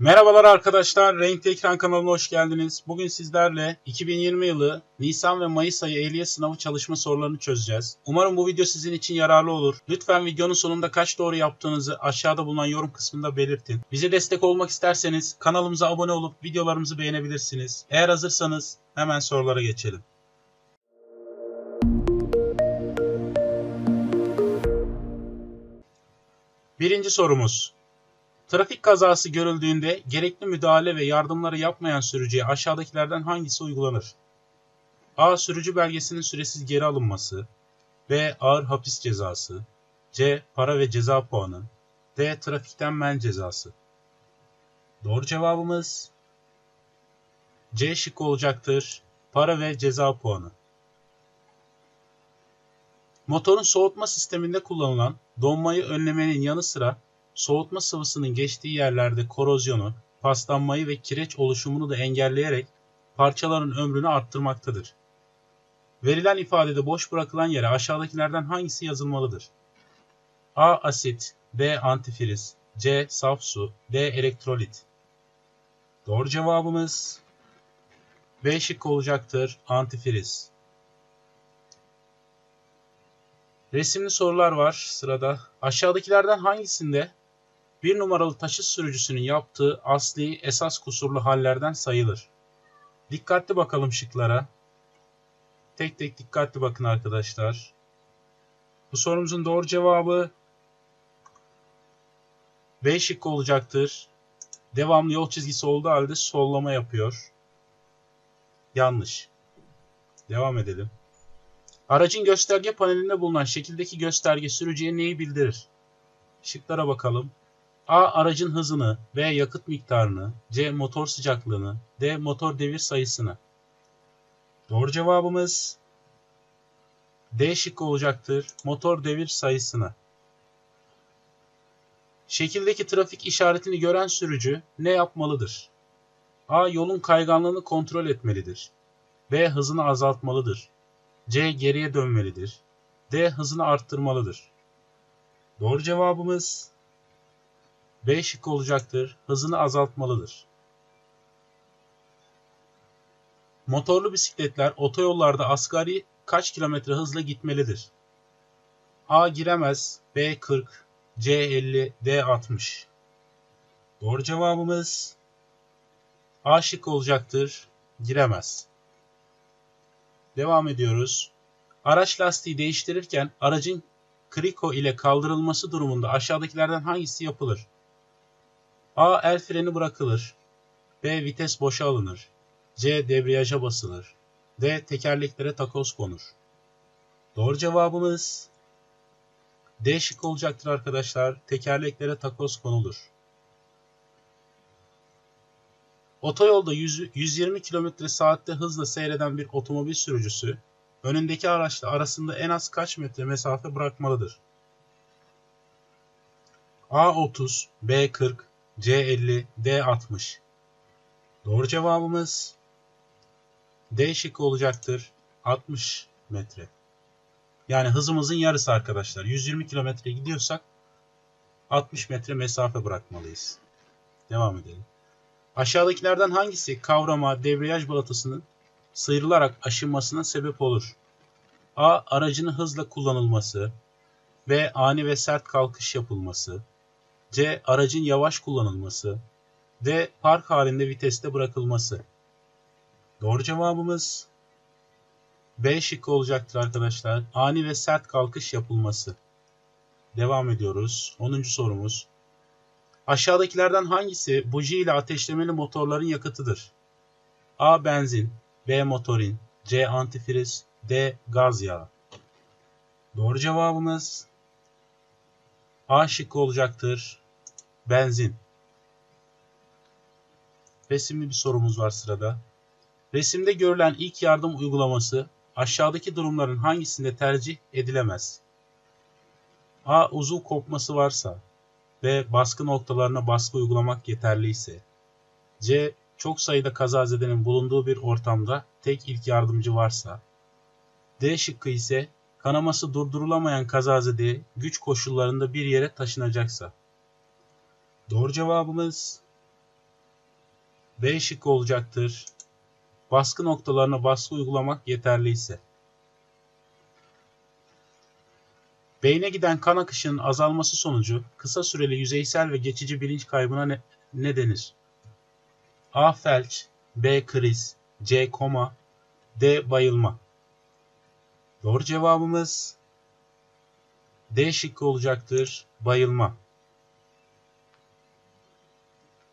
Merhabalar arkadaşlar, Renkli Ekran kanalına hoş geldiniz. Bugün sizlerle 2020 yılı Nisan ve Mayıs ayı ehliyet sınavı çalışma sorularını çözeceğiz. Umarım bu video sizin için yararlı olur. Lütfen videonun sonunda kaç doğru yaptığınızı aşağıda bulunan yorum kısmında belirtin. Bize destek olmak isterseniz kanalımıza abone olup videolarımızı beğenebilirsiniz. Eğer hazırsanız hemen sorulara geçelim. Birinci sorumuz. Trafik kazası görüldüğünde gerekli müdahale ve yardımları yapmayan sürücüye aşağıdakilerden hangisi uygulanır? A. Sürücü belgesinin süresiz geri alınması. B. Ağır hapis cezası. C. Para ve ceza puanı. D. Trafikten men cezası. Doğru cevabımız C şıkkı olacaktır. Para ve ceza puanı. Motorun soğutma sisteminde kullanılan donmayı önlemenin yanı sıra soğutma sıvısının geçtiği yerlerde korozyonu, paslanmayı ve kireç oluşumunu da engelleyerek parçaların ömrünü arttırmaktadır. Verilen ifadede boş bırakılan yere aşağıdakilerden hangisi yazılmalıdır? A. Asit B. Antifriz C. Saf su D. Elektrolit Doğru cevabımız B şıkkı olacaktır. Antifriz. Resimli sorular var sırada. Aşağıdakilerden hangisinde bir numaralı taşıt sürücüsünün yaptığı asli esas kusurlu hallerden sayılır? Dikkatli bakalım şıklara. Tek tek dikkatli bakın arkadaşlar. Bu sorumuzun doğru cevabı B şıkkı olacaktır. Devamlı yol çizgisi olduğu halde sollama yapıyor. Yanlış. Devam edelim. Aracın gösterge panelinde bulunan şekildeki gösterge sürücüye neyi bildirir? Şıklara bakalım. A. Aracın hızını, B. Yakıt miktarını, C. Motor sıcaklığını, D. Motor devir sayısını. Doğru cevabımız D şıkkı olacaktır. Motor devir sayısını. Şekildeki trafik işaretini gören sürücü ne yapmalıdır? A. Yolun kayganlığını kontrol etmelidir. B. Hızını azaltmalıdır. C. Geriye dönmelidir. D. Hızını arttırmalıdır. Doğru cevabımız B şıkkı olacaktır. Hızını azaltmalıdır. Motorlu bisikletler otoyollarda asgari kaç kilometre hızla gitmelidir? A. Giremez. B. 40. C. 50. D. 60. Doğru cevabımız A şıkkı olacaktır. Giremez. Devam ediyoruz. Araç lastiği değiştirirken aracın kriko ile kaldırılması durumunda aşağıdakilerden hangisi yapılır? A. El freni bırakılır. B. Vites boşa alınır. C. Debriyaja basılır. D. Tekerleklere takoz konur. Doğru cevabımız D şık olacaktır arkadaşlar. Tekerleklere takoz konulur. Otoyolda 100, 120 km saatte hızla seyreden bir otomobil sürücüsü önündeki araçla arasında en az kaç metre mesafe bırakmalıdır? A30, B40, C50, D60. Doğru cevabımız D şıkkı olacaktır. 60 metre. Yani hızımızın yarısı arkadaşlar. 120 kilometre gidiyorsak 60 metre mesafe bırakmalıyız. Devam edelim. Aşağıdakilerden hangisi kavrama debriyaj balatasının sıyrılarak aşınmasına sebep olur? A. Aracının hızla kullanılması. B. Ani ve sert kalkış yapılması. C. Aracın yavaş kullanılması. D. Park halinde viteste bırakılması. Doğru cevabımız B şıkkı olacaktır arkadaşlar. Ani ve sert kalkış yapılması. Devam ediyoruz. 10. sorumuz. Aşağıdakilerden hangisi buji ile ateşlemeli motorların yakıtıdır? A. Benzin B. Motorin C. Antifriz D. Gaz yağı Doğru cevabımız A şıkkı olacaktır. Benzin. Resimli bir sorumuz var sırada. Resimde görülen ilk yardım uygulaması aşağıdaki durumların hangisinde tercih edilemez? A. Uzuv kopması varsa B. Baskı noktalarına baskı uygulamak yeterliyse C. Çok sayıda kazazedenin bulunduğu bir ortamda tek ilk yardımcı varsa D şıkkı ise kanaması durdurulamayan kazazede güç koşullarında bir yere taşınacaksa. Doğru cevabımız B şıkkı olacaktır. Baskı noktalarına baskı uygulamak yeterliyse. Beyne giden kan akışının azalması sonucu kısa süreli yüzeysel ve geçici bilinç kaybına ne, ne denir? A. Felç B. Kriz C. Koma D. Bayılma Doğru cevabımız D şıkkı olacaktır. Bayılma.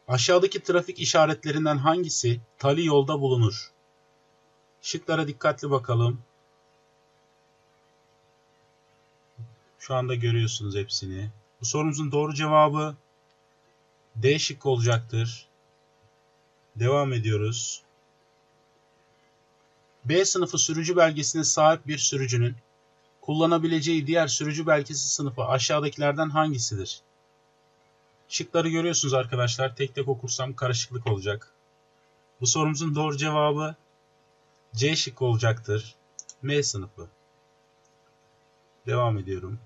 Aşağıdaki trafik işaretlerinden hangisi tali yolda bulunur? Şıklara dikkatli bakalım. Şu anda görüyorsunuz hepsini. Bu sorumuzun doğru cevabı D şıkkı olacaktır. Devam ediyoruz. B sınıfı sürücü belgesine sahip bir sürücünün kullanabileceği diğer sürücü belgesi sınıfı aşağıdakilerden hangisidir? Şıkları görüyorsunuz arkadaşlar. Tek tek okursam karışıklık olacak. Bu sorumuzun doğru cevabı C şıkkı olacaktır. M sınıfı. Devam ediyorum.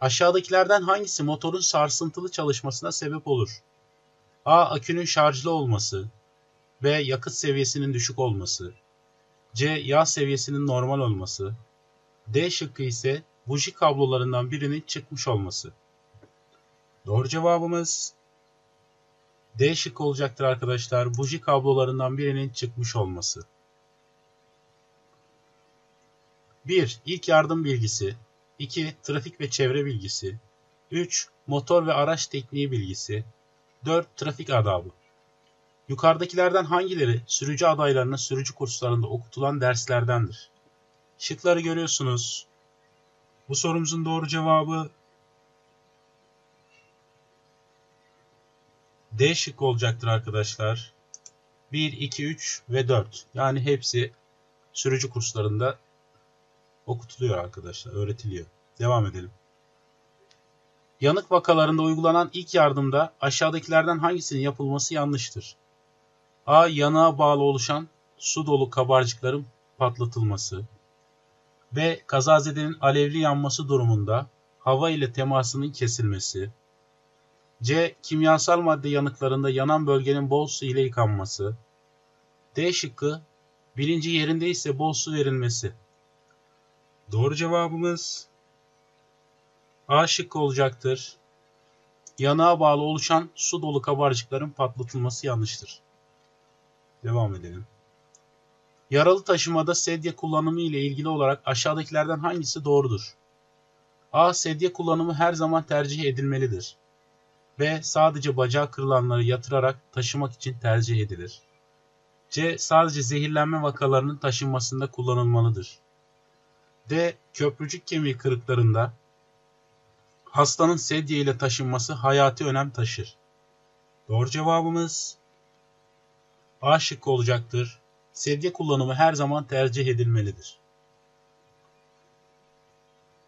Aşağıdakilerden hangisi motorun sarsıntılı çalışmasına sebep olur? A. Akünün şarjlı olması. B. Yakıt seviyesinin düşük olması. C. Yağ seviyesinin normal olması. D şıkkı ise buji kablolarından birinin çıkmış olması. Doğru cevabımız D şıkkı olacaktır arkadaşlar. Buji kablolarından birinin çıkmış olması. 1. İlk yardım bilgisi. 2. Trafik ve çevre bilgisi. 3. Motor ve araç tekniği bilgisi. 4. Trafik adabı. Yukarıdakilerden hangileri sürücü adaylarına sürücü kurslarında okutulan derslerdendir? Şıkları görüyorsunuz. Bu sorumuzun doğru cevabı D şık olacaktır arkadaşlar. 1, 2, 3 ve 4. Yani hepsi sürücü kurslarında okutuluyor arkadaşlar, öğretiliyor. Devam edelim. Yanık vakalarında uygulanan ilk yardımda aşağıdakilerden hangisinin yapılması yanlıştır? A. Yanığa bağlı oluşan su dolu kabarcıkların patlatılması. B. Kazazedenin alevli yanması durumunda hava ile temasının kesilmesi. C. Kimyasal madde yanıklarında yanan bölgenin bol su ile yıkanması. D şıkkı bilinci yerinde ise bol su verilmesi. Doğru cevabımız A şıkkı olacaktır. Yanığa bağlı oluşan su dolu kabarcıkların patlatılması yanlıştır. Devam edelim. Yaralı taşımada sedye kullanımı ile ilgili olarak aşağıdakilerden hangisi doğrudur? A. Sedye kullanımı her zaman tercih edilmelidir. B. Sadece bacağı kırılanları yatırarak taşımak için tercih edilir. C. Sadece zehirlenme vakalarının taşınmasında kullanılmalıdır. D. Köprücük kemiği kırıklarında hastanın sedye ile taşınması hayati önem taşır. Doğru cevabımız A şıkkı olacaktır. Sedye kullanımı her zaman tercih edilmelidir.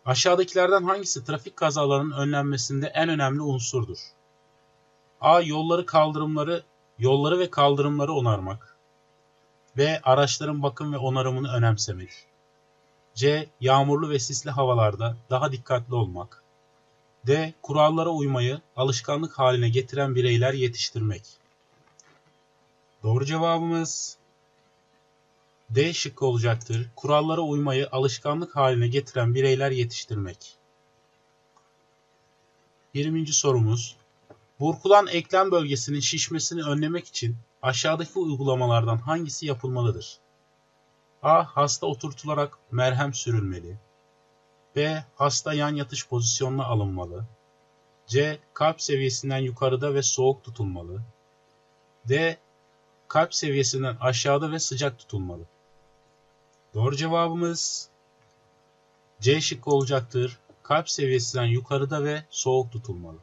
Aşağıdakilerden hangisi trafik kazalarının önlenmesinde en önemli unsurdur? A. Yolları kaldırımları, yolları ve kaldırımları onarmak. B. Araçların bakım ve onarımını önemsemek. C. Yağmurlu ve sisli havalarda daha dikkatli olmak. D. Kurallara uymayı alışkanlık haline getiren bireyler yetiştirmek. Doğru cevabımız D şıkkı olacaktır. Kurallara uymayı alışkanlık haline getiren bireyler yetiştirmek. 20. sorumuz. Burkulan eklem bölgesinin şişmesini önlemek için aşağıdaki uygulamalardan hangisi yapılmalıdır? A. Hasta oturtularak merhem sürülmeli. B. Hasta yan yatış pozisyonuna alınmalı. C. Kalp seviyesinden yukarıda ve soğuk tutulmalı. D. Kalp seviyesinden aşağıda ve sıcak tutulmalı. Doğru cevabımız C şıkkı olacaktır. Kalp seviyesinden yukarıda ve soğuk tutulmalı.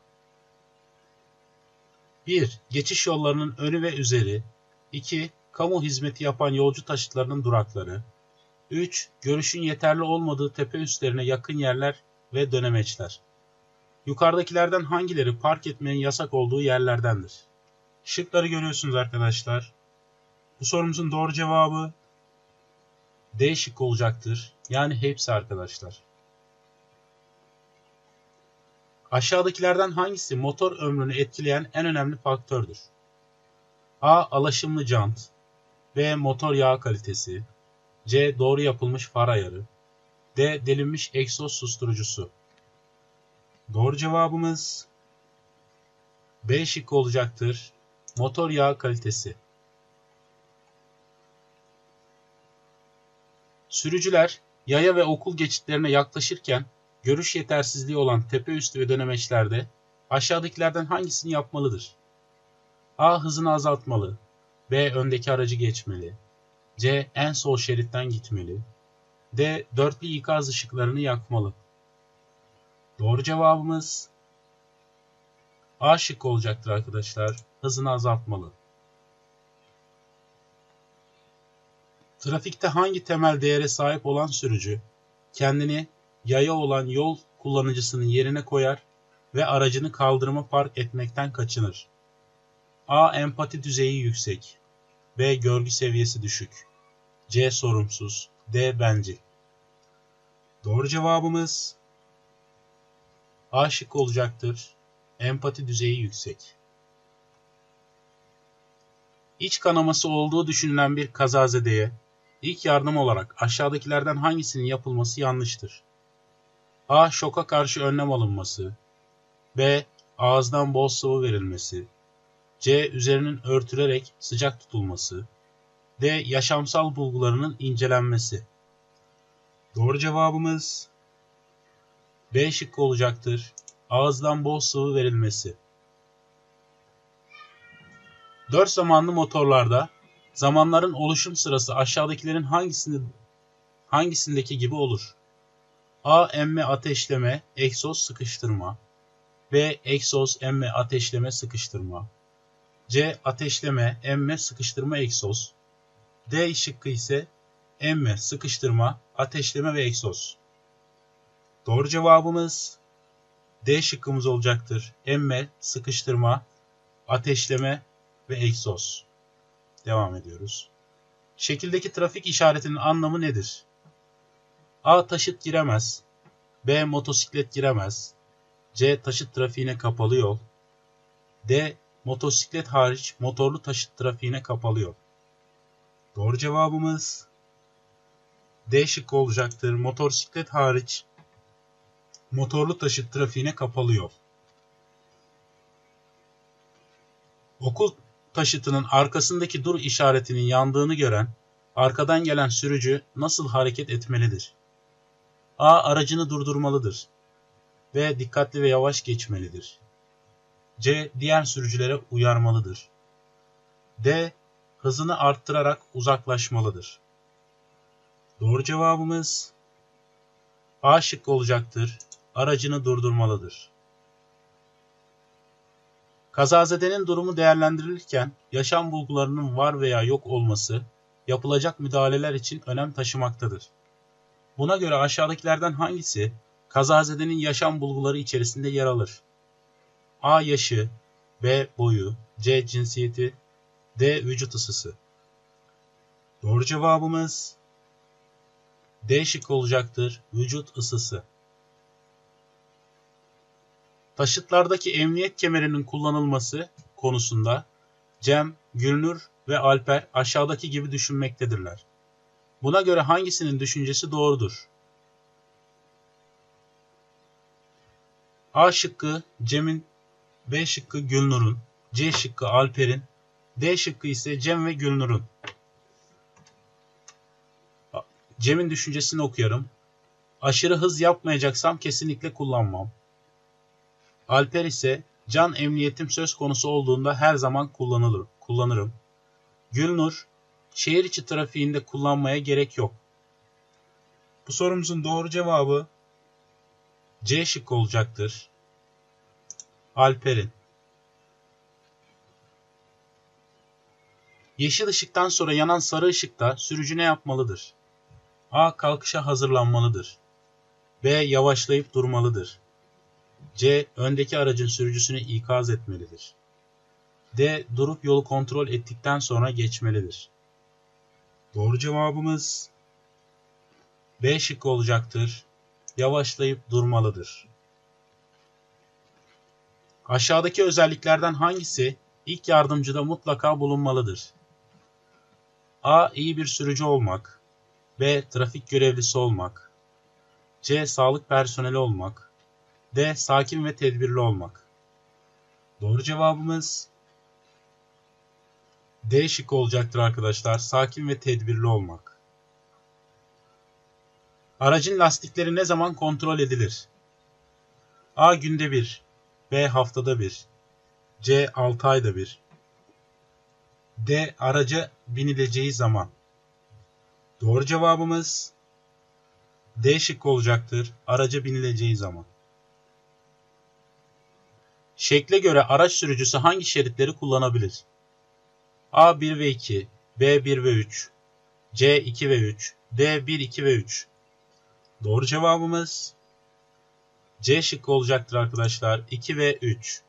1. Geçiş yollarının önü ve üzeri. 2. Kamu hizmeti yapan yolcu taşıtlarının durakları. 3. Görüşün yeterli olmadığı tepe üstlerine yakın yerler ve dönemeçler. Yukarıdakilerden hangileri park etmenin yasak olduğu yerlerdendir? Şıkları görüyorsunuz arkadaşlar. Bu sorumuzun doğru cevabı D şıkkı olacaktır. Yani hepsi arkadaşlar. Aşağıdakilerden hangisi motor ömrünü etkileyen en önemli faktördür? A. Alaşımlı jant B. Motor yağı kalitesi C. Doğru yapılmış far ayarı D. Delinmiş egzoz susturucusu Doğru cevabımız B şıkkı olacaktır. Motor yağı kalitesi. Sürücüler yaya ve okul geçitlerine yaklaşırken görüş yetersizliği olan tepe üstü ve dönemeçlerde aşağıdakilerden hangisini yapmalıdır? A. Hızını azaltmalı. B. Öndeki aracı geçmeli. C. En sol şeritten gitmeli. D. Dörtlü ikaz ışıklarını yakmalı. Doğru cevabımız A şıkkı olacaktır arkadaşlar. Hızını azaltmalı. Trafikte hangi temel değere sahip olan sürücü kendini yaya olan yol kullanıcısının yerine koyar ve aracını kaldırıma park etmekten kaçınır? A. Empati düzeyi yüksek. B. Görgü seviyesi düşük. C. Sorumsuz. D. Bencil. Doğru cevabımız A şıkkı olacaktır. Empati düzeyi yüksek. İç kanaması olduğu düşünülen bir kazazedeye ilk yardım olarak aşağıdakilerden hangisinin yapılması yanlıştır? A. Şoka karşı önlem alınması. B. Ağızdan bol sıvı verilmesi. C. Üzerinin örtülerek sıcak tutulması. D. Yaşamsal bulgularının incelenmesi. Doğru cevabımız B şıkkı olacaktır. Ağızdan bol sıvı verilmesi. Dört zamanlı motorlarda zamanların oluşum sırası aşağıdakilerin hangisinde, hangisindeki gibi olur? A. Emme ateşleme, egzoz sıkıştırma. B. Egzoz emme ateşleme sıkıştırma. C. Ateşleme, emme, sıkıştırma, egzoz. D şıkkı ise emme, sıkıştırma, ateşleme ve egzoz. Doğru cevabımız D şıkkımız olacaktır. Emme, sıkıştırma, ateşleme ve egzoz. Devam ediyoruz. Şekildeki trafik işaretinin anlamı nedir? A. Taşıt giremez. B. Motosiklet giremez. C. Taşıt trafiğine kapalı yol. D. Motosiklet hariç motorlu taşıt trafiğine kapalı yol. Doğru cevabımız D şıkkı olacaktır. Motosiklet hariç motorlu taşıt trafiğine kapalı yol. Okul taşıtının arkasındaki dur işaretinin yandığını gören arkadan gelen sürücü nasıl hareket etmelidir? A. Aracını durdurmalıdır. B. Dikkatli ve yavaş geçmelidir. C. Diğer sürücülere uyarmalıdır. D. Hızını arttırarak uzaklaşmalıdır. Doğru cevabımız A şıkkı olacaktır. Aracını durdurmalıdır. Kazazedenin durumu değerlendirilirken yaşam bulgularının var veya yok olması yapılacak müdahaleler için önem taşımaktadır. Buna göre aşağıdakilerden hangisi kazazedenin yaşam bulguları içerisinde yer alır? A. Yaşı B. Boyu C. Cinsiyeti D. Vücut ısısı Doğru cevabımız D şık olacaktır. Vücut ısısı. Taşıtlardaki emniyet kemerinin kullanılması konusunda Cem, Gülnur ve Alper aşağıdaki gibi düşünmektedirler. Buna göre hangisinin düşüncesi doğrudur? A şıkkı Cem'in, B şıkkı Gülnur'un, C şıkkı Alper'in, D şıkkı ise Cem ve Gülnur'un. Cem'in düşüncesini okuyorum. Aşırı hız yapmayacaksam kesinlikle kullanmam. Alper ise can emniyetim söz konusu olduğunda her zaman kullanılır, kullanırım. Gülnur, şehir içi trafiğinde kullanmaya gerek yok. Bu sorumuzun doğru cevabı C şıkkı olacaktır. Alper'in. Yeşil ışıktan sonra yanan sarı ışıkta sürücü ne yapmalıdır? A. Kalkışa hazırlanmalıdır. B. Yavaşlayıp durmalıdır. C. Öndeki aracın sürücüsünü ikaz etmelidir. D. Durup yolu kontrol ettikten sonra geçmelidir. Doğru cevabımız B şıkkı olacaktır. Yavaşlayıp durmalıdır. Aşağıdaki özelliklerden hangisi ilk yardımcıda mutlaka bulunmalıdır? A. iyi bir sürücü olmak. B. Trafik görevlisi olmak. C. Sağlık personeli olmak. D. Sakin ve tedbirli olmak. Doğru cevabımız D şık olacaktır arkadaşlar. Sakin ve tedbirli olmak. Aracın lastikleri ne zaman kontrol edilir? A. Günde bir. B. Haftada bir. C. 6 ayda bir. D. Araca binileceği zaman. Doğru cevabımız D şıkkı olacaktır. Araca binileceği zaman. Şekle göre araç sürücüsü hangi şeritleri kullanabilir? A 1 ve 2, B 1 ve 3, C 2 ve 3, D 1, 2 ve 3. Doğru cevabımız C şıkkı olacaktır arkadaşlar. 2 ve 3.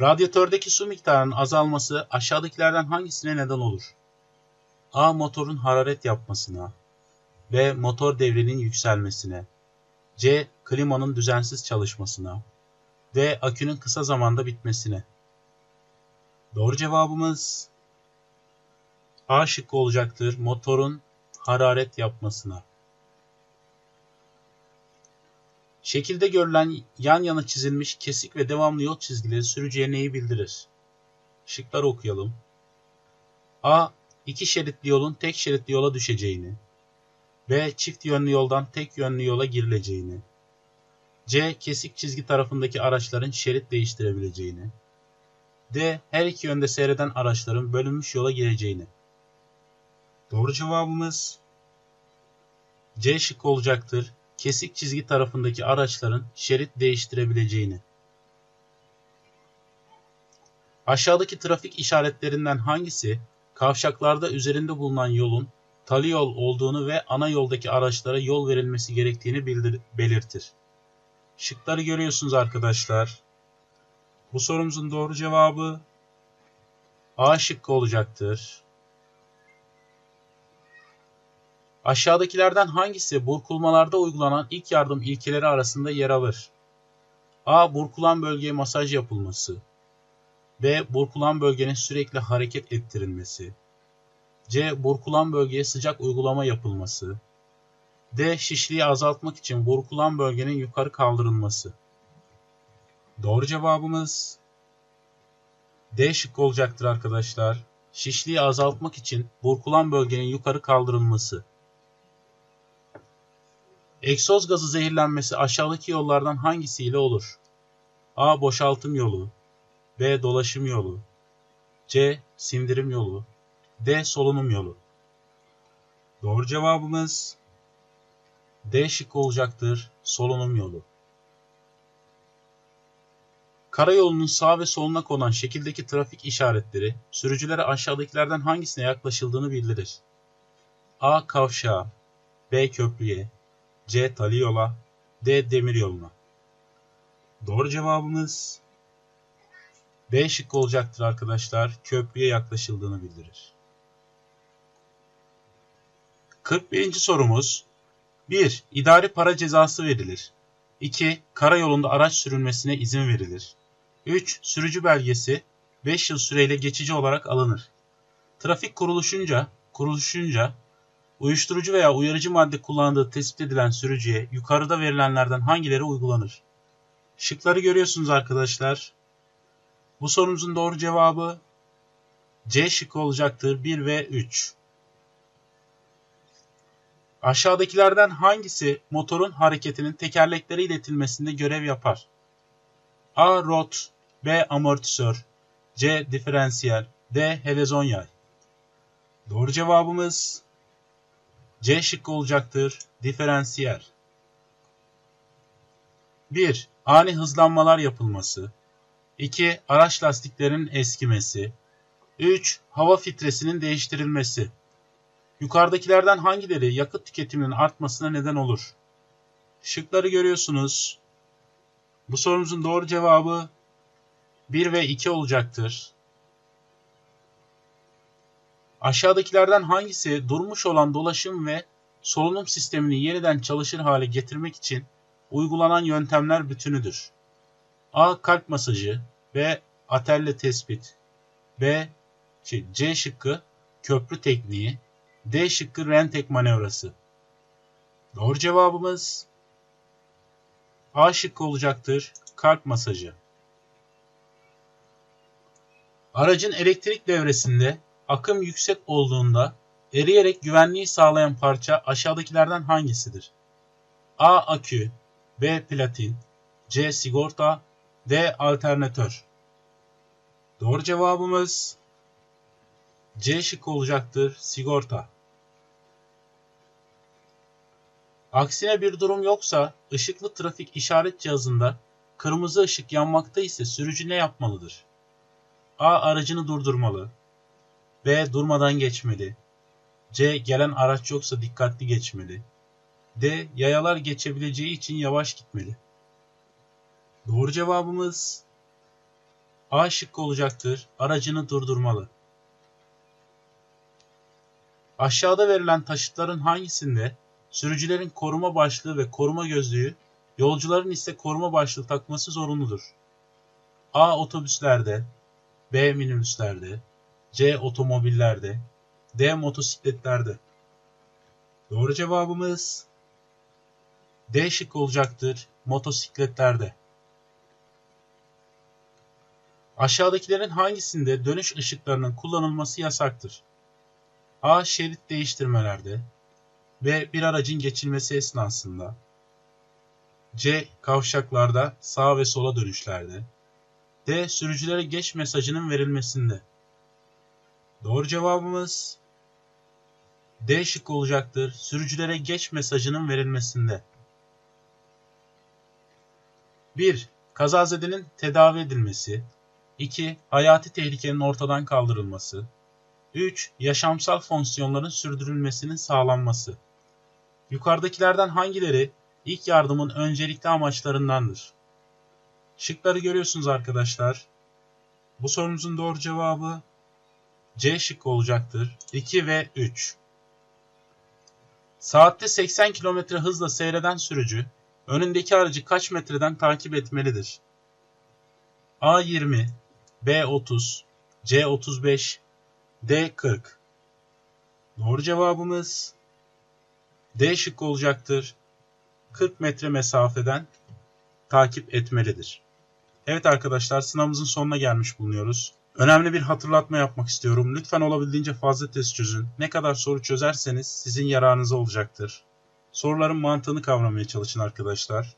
Radyatördeki su miktarının azalması aşağıdakilerden hangisine neden olur? A. Motorun hararet yapmasına. B. Motor devrinin yükselmesine. C. Klimanın düzensiz çalışmasına. D. Akünün kısa zamanda bitmesine. Doğru cevabımız A şıkkı olacaktır. Motorun hararet yapmasına. Şekilde görülen yan yana çizilmiş kesik ve devamlı yol çizgileri sürücüye neyi bildirir? Şıkları okuyalım. A. İki şeritli yolun tek şeritli yola düşeceğini. B. Çift yönlü yoldan tek yönlü yola girileceğini. C. Kesik çizgi tarafındaki araçların şerit değiştirebileceğini. D. Her iki yönde seyreden araçların bölünmüş yola gireceğini. Doğru cevabımız C şıkkı olacaktır. Kesik çizgi tarafındaki araçların şerit değiştirebileceğini. Aşağıdaki trafik işaretlerinden hangisi kavşaklarda üzerinde bulunan yolun tali yol olduğunu ve ana yoldaki araçlara yol verilmesi gerektiğini bildir- belirtir. Şıkları görüyorsunuz arkadaşlar. Bu sorumuzun doğru cevabı A şıkkı olacaktır. Aşağıdakilerden hangisi burkulmalarda uygulanan ilk yardım ilkeleri arasında yer alır? A. Burkulan bölgeye masaj yapılması. B. Burkulan bölgenin sürekli hareket ettirilmesi. C. Burkulan bölgeye sıcak uygulama yapılması. D. Şişliği azaltmak için burkulan bölgenin yukarı kaldırılması. Doğru cevabımız D şıkkı olacaktır arkadaşlar. Şişliği azaltmak için burkulan bölgenin yukarı kaldırılması. Egzoz gazı zehirlenmesi aşağıdaki yollardan hangisiyle olur? A. Boşaltım yolu B. Dolaşım yolu C. Sindirim yolu D. Solunum yolu Doğru cevabımız D şıkkı olacaktır. Solunum yolu. Karayolunun sağ ve soluna konan şekildeki trafik işaretleri sürücülere aşağıdakilerden hangisine yaklaşıldığını bildirir. A. Kavşağa B. Köprüye C. Tali yola D. Demir yoluna. Doğru cevabımız B şıkkı olacaktır arkadaşlar. Köprüye yaklaşıldığını bildirir. 41. sorumuz 1. İdari para cezası verilir. 2. Karayolunda araç sürülmesine izin verilir. 3. Sürücü belgesi 5 yıl süreyle geçici olarak alınır. Trafik kuruluşunca, kuruluşunca uyuşturucu veya uyarıcı madde kullandığı tespit edilen sürücüye yukarıda verilenlerden hangileri uygulanır? Şıkları görüyorsunuz arkadaşlar. Bu sorumuzun doğru cevabı C şıkkı olacaktır 1 ve 3. Aşağıdakilerden hangisi motorun hareketinin tekerleklere iletilmesinde görev yapar? A. Rot B. Amortisör C. Diferansiyel D. Helezon yay Doğru cevabımız C şıkkı olacaktır. Diferansiyel 1. Ani hızlanmalar yapılması 2. Araç lastiklerinin eskimesi 3. Hava filtresinin değiştirilmesi Yukarıdakilerden hangileri yakıt tüketiminin artmasına neden olur? Şıkları görüyorsunuz. Bu sorumuzun doğru cevabı 1 ve 2 olacaktır. Aşağıdakilerden hangisi durmuş olan dolaşım ve solunum sistemini yeniden çalışır hale getirmek için uygulanan yöntemler bütünüdür? A. Kalp masajı B. Atelle tespit. B. C şıkkı köprü tekniği. D şıkkı rentek manevrası. Doğru cevabımız A şıkkı olacaktır. Kalp masajı. Aracın elektrik devresinde akım yüksek olduğunda eriyerek güvenliği sağlayan parça aşağıdakilerden hangisidir? A. Akü B. Platin C. Sigorta D. Alternatör Doğru cevabımız C şıkkı olacaktır. Sigorta. Aksine bir durum yoksa ışıklı trafik işaret cihazında kırmızı ışık yanmakta ise sürücü ne yapmalıdır? A. Aracını durdurmalı. B. Durmadan geçmeli. C. Gelen araç yoksa dikkatli geçmeli. D. Yayalar geçebileceği için yavaş gitmeli. Doğru cevabımız A şıkkı olacaktır. Aracını durdurmalı. Aşağıda verilen taşıtların hangisinde sürücülerin koruma başlığı ve koruma gözlüğü, yolcuların ise koruma başlığı takması zorunludur? A. Otobüslerde B. Minibüslerde C. Otomobillerde D. Motosikletlerde Doğru cevabımız D şık olacaktır. Motosikletlerde. Aşağıdakilerin hangisinde dönüş ışıklarının kullanılması yasaktır? A. Şerit değiştirmelerde. B. Bir aracın geçilmesi esnasında. C. Kavşaklarda sağ ve sola dönüşlerde. D. Sürücülere geç mesajının verilmesinde. Doğru cevabımız D şık olacaktır. Sürücülere geç mesajının verilmesinde. 1. Kazazedenin tedavi edilmesi. 2. Hayati tehlikenin ortadan kaldırılması. 3. Yaşamsal fonksiyonların sürdürülmesinin sağlanması. Yukarıdakilerden hangileri ilk yardımın öncelikli amaçlarındandır? Şıkları görüyorsunuz arkadaşlar. Bu sorumuzun doğru cevabı C şıkkı olacaktır. 2 ve 3. Saatte 80 km hızla seyreden sürücü önündeki aracı kaç metreden takip etmelidir? A 20, B 30, C 35, D 40. Doğru cevabımız D şıkkı olacaktır. 40 metre mesafeden takip etmelidir. Evet arkadaşlar sınavımızın sonuna gelmiş bulunuyoruz. Önemli bir hatırlatma yapmak istiyorum. Lütfen olabildiğince fazla test çözün. Ne kadar soru çözerseniz sizin yararınıza olacaktır. Soruların mantığını kavramaya çalışın arkadaşlar.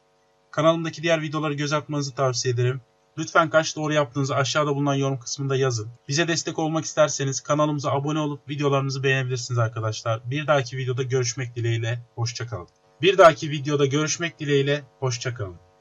Kanalımdaki diğer videoları göz atmanızı tavsiye ederim. Lütfen kaç doğru yaptığınızı aşağıda bulunan yorum kısmında yazın. Bize destek olmak isterseniz kanalımıza abone olup videolarımızı beğenebilirsiniz arkadaşlar. Bir dahaki videoda görüşmek dileğiyle. Hoşçakalın. Bir dahaki videoda görüşmek dileğiyle. Hoşçakalın.